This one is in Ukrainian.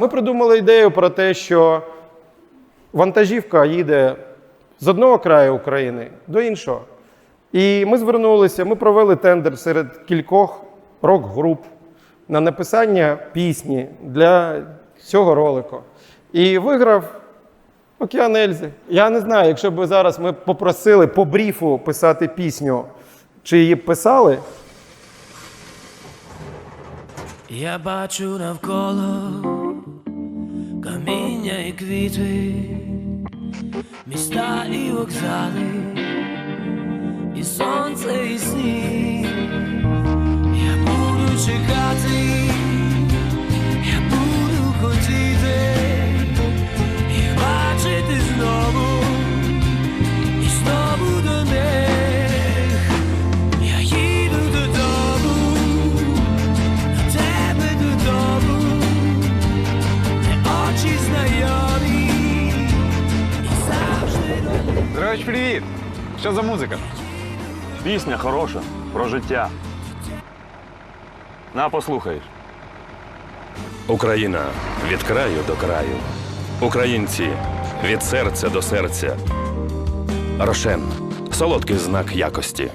Ми придумали ідею про те, що вантажівка їде з одного краю України до іншого. І ми звернулися, ми провели тендер серед кількох рок-груп на написання пісні для цього ролику. І виграв Океан Ельзи. Я не знаю, якщо б зараз ми попросили по бріфу писати пісню, чи її б писали, Я бачу навколо каміння і квіти, міста і вокзали, і сонце, і сніг. До привіт! Що за музика? Пісня хороша про життя. На, послухаєш. Україна від краю до краю. Українці від серця до серця. Рошен солодкий знак якості.